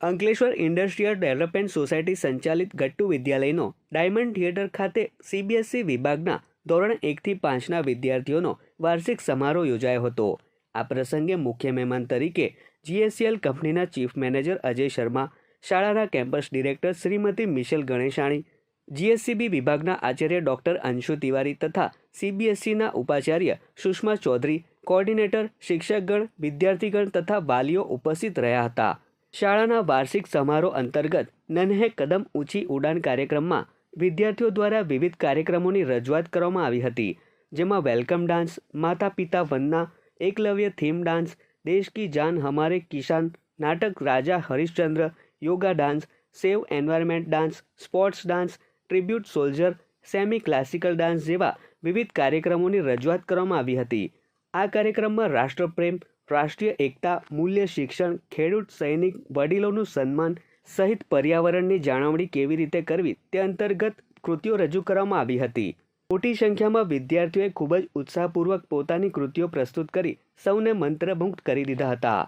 Ankleshwar industrial development society સંચાલિત ગટ્ટુ વિદ્યાલયનો diamond theatre ખાતે સીબીએસઈ વિભાગના ધોરણ એકથી પાંચના વિદ્યાર્થીઓનો વાર્ષિક સમારોહ યોજાયો હતો. આ પ્રસંગે મુખ્ય મહેમાન તરીકે જીએસસીએલ કંપનીના ચીફ મેનેજર અજય શર્મા, શાળાના campus director Shrimati Michelle Ganeshani GSCB વિભાગના આચાર્ય ડોક્ટર અંશુ તિવારી તથા સીબીએસસીના ઉપાચાર્ય સુષ્મા ચૌધરી, કોઓર્ડિનેટર, શિક્ષકગણ, વિદ્યાર્થીગણ તથા વાલીઓ ઉપસ્થિત રહ્યા હતા. શાળાના વાર્ષિક સમારોહ અંતર્ગત નન્હે કદમ ઊંચી ઉડાન કાર્યક્રમમાં વિદ્યાર્થીઓ દ્વારા વિવિધ કાર્યક્રમોની રજૂઆત કરવામાં આવી હતી, જેમાં વેલકમ ડાન્સ માતા પિતા વંદના, એકલવ્ય થીમ ડાન્સ, દેશ કી જાન, હમારે કિસાન નાટક Raja Harishchandra, yoga dance, save environment dance, sports dance, tribute soldier, semi classical dance જેવા વિવિધ કાર્યક્રમોની રજૂઆત કરવામાં આવી હતી. આ કાર્યક્રમમાં રાષ્ટ્રપ્રેમ રાષ્ટ્રીય એકતા, મૂલ્ય શિક્ષણ, ખેડૂત, સૈનિક, વડીલોનું સન્માન સહિત પર્યાવરણની જાળવણી કેવી રીતે કરવી તે અંતર્ગત કૃતિઓ રજૂ કરવામાં આવી હતી. મોટી સંખ્યામાં વિદ્યાર્થીઓએ ખૂબ જ ઉત્સાહપૂર્વક પોતાની કૃતિઓ પ્રસ્તુત કરી સૌને મંત્રમુગ્ધ કરી દીધા હતા.